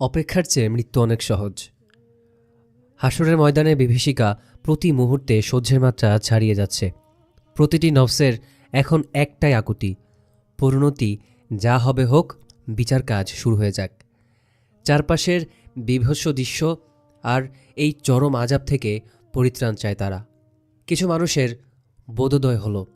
অপেক্ষার চেয়ে মৃত্যু অনেক সহজ। হাসরের ময়দানে বিভীষিকা প্রতি মুহূর্তে সহ্যের মাত্রা ছাড়িয়ে যাচ্ছে। প্রতিটি নফসের এখন একটাই আকুতি, পরিণতি যা হবে হোক, বিচার কাজ শুরু হয়ে যাক। চারপাশের বিভৎস দৃশ্য আর এই চরম আজাব থেকে পরিত্রাণ চায় তারা। কিছু মানুষের বোধোদয় হলো,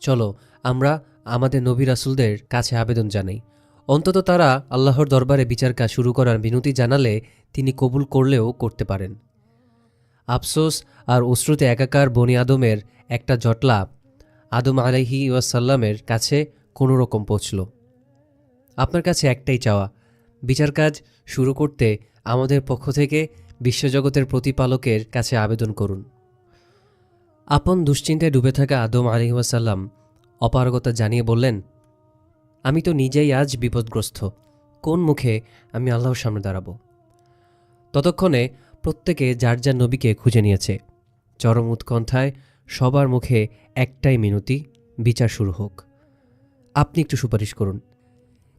চলো, আমরা আমাদের নবী রাসুলদের কাছে আবেদন জানাই। অন্তত তারা আল্লাহর দরবারে বিচার কাজ শুরু করার বিনতি জানালে তিনি কবুল করলেও করতে পারেন। আফসোস আর অশ্রুতে একাকার বনি আদমের একটা জটলা আদম আলাইহি ওয়াসাল্লামের কাছে কোনো রকম পৌঁছল। আপনার কাছে একটাই চাওয়া বিচার কাজ শুরু করতে আমাদের পক্ষ থেকে বিশ্বজগতের প্রতিপালকের কাছে আবেদন করুন। আপন দুশ্চিন্তায় ডুবে থাকা আদম আলিহাসাল্লাম অপারগতা জানিয়ে বললেন আমি তো নিজেই আজ বিপদগ্রস্ত। কোন মুখে আমি আল্লাহর সামনে দাঁড়াবো? ততক্ষণে প্রত্যেকে যার যার নবীকে খুঁজে নিয়েছে। চরম উৎকণ্ঠায় সবার মুখে একটাই মিনতি, বিচার শুরু হোক। আপনি একটু সুপারিশ করুন।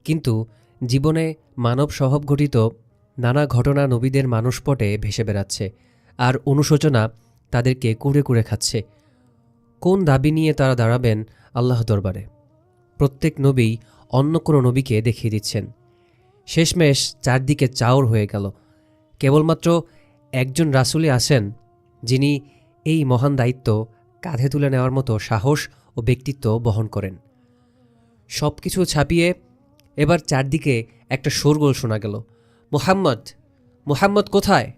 কিন্তু জীবনে মানব স্বভাব ঘটিত নানা ঘটনা নবীদের মানসপটে ভেসে বেড়াচ্ছে আর অনুশোচনা তাদেরকে কুড়ে কুড়ে খাচ্ছে। কোন দাবি নিয়ে তারা দাঁড়াবেন আল্লাহ দরবারে? প্রত্যেক নবী অন্য কোনো নবীকে দেখিয়ে দিচ্ছেন। শেষমেশ চারদিকে চাওর হয়ে গেল। কেবলমাত্র একজন রাসুলই আসেন, যিনি এই মহান দায়িত্ব কাঁধে তুলে নেওয়ার মতো সাহস ও ব্যক্তিত্ব বহন করেন। সব কিছু ছাপিয়ে এবার চারদিকে একটা শোরগোল শোনা গেল। মুহাম্মদ মুহাম্মদ কোথায়?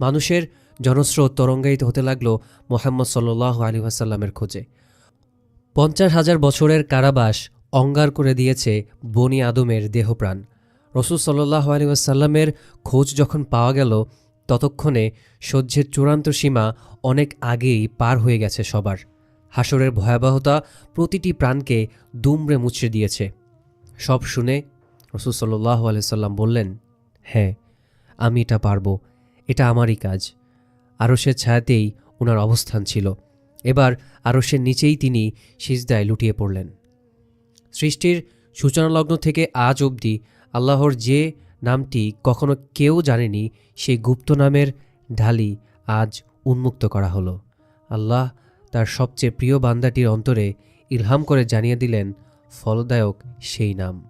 মানুষের জনস্রোত তরঙ্গায়িত হতে লাগল মোহাম্মদ সাল্লাহ আলী আসাল্লামের খোঁজে। পঞ্চাশ হাজার বছরের কারাবাস অঙ্গার করে দিয়েছে বনি আদমের দেহপ্রাণ। রসুল সাল্লাহ আলী আসাল্লামের খোঁজ যখন পাওয়া গেল, ততক্ষণে সহ্যের চূড়ান্ত সীমা অনেক আগেই পার হয়ে গেছে সবার। হাসরের ভয়াবহতা প্রতিটি প্রাণকে দুমড়ে মুচড়ে দিয়েছে। সব শুনে রসুল সাল্লাহ আলাইসাল্লাম বললেন হ্যাঁ আমি এটা পারব। এটা আমারই কাজ। আরও সে ছায়াতেই ওনার অবস্থান ছিল। এবার আরসের নিচেই তিনি সিজদায় লুটিয়ে পড়লেন। সৃষ্টির সূচনালগ্ন থেকে আজ অবধি আল্লাহর যে নামটি কখনো কেউ জানেনি সেই গুপ্ত নামের ঢালি আজ উন্মুক্ত করা হলো। আল্লাহ তার সবচেয়ে প্রিয় বান্দাটির অন্তরে ইলহাম করে জানিয়ে দিলেন, ফলদায়ক সেই নাম।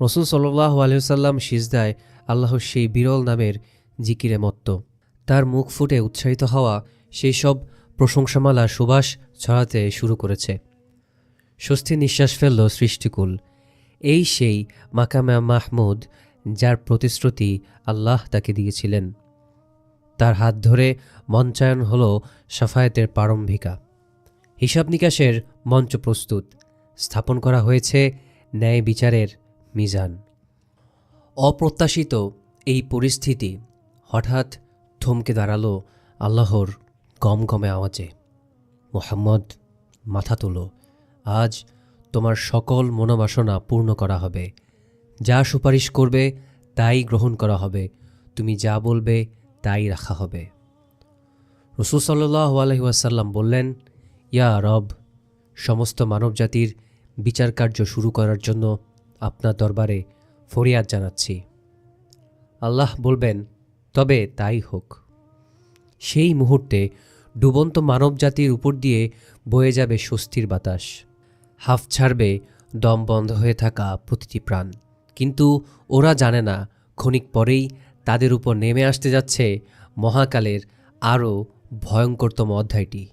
রসুল সাল্লাহ আলহাম সিজদায় আল্লাহর সেই বিরল নামের জিকিরে মত্ত। তার মুখ ফুটে উৎসাহিত হওয়া সেই সব প্রশংসামালা সুবাস ছড়াতে শুরু করেছে। স্বস্তি নিঃশ্বাস ফেলল সৃষ্টিকুল। এই সেই মাকামা মাহমুদ যার প্রতিশ্রুতি আল্লাহ তাকে দিয়েছিলেন। তার হাত ধরে মঞ্চায়ন হল সাফায়েতের প্রারম্ভিকা। হিসাব নিকাশের মঞ্চ প্রস্তুত। স্থাপন করা হয়েছে ন্যায় বিচারের মিজান। অপ্রত্যাশিত এই পরিস্থিতি হঠাৎ থমকে দাঁড়াল আল্লাহর গম গমে আওয়াজে, মোহাম্মদ, মাথা তোলো। আজ তোমার সকল মনোবাসনা পূর্ণ করা হবে। যা সুপারিশ করবে, তাই গ্রহণ করা হবে। তুমি যা বলবে, তাই রাখা হবে। রসুল সাল্লাহ আলহিউসাল্লাম বললেন, ইয়া রব, সমস্ত মানবজাতির বিচার কার্য শুরু করার জন্য আপনার দরবারে ফরিয়াদ জানাচ্ছি। আল্লাহ বলবেন, তবে তাই হোক। সেই মুহূর্তে ডুবন্ত মানবজাতির উপর দিয়ে বয়ে যাবে স্বস্তির বাতাস। হাফ ছাড়বে, দম বন্ধ হয়ে থাকা প্রতিটি প্রাণ। কিন্তু ওরা জানে না, ক্ষণিক পরেই তাদের উপর নেমে আসতে যাচ্ছে মহাকালের আরও ভয়ঙ্করতম অধ্যায়টি।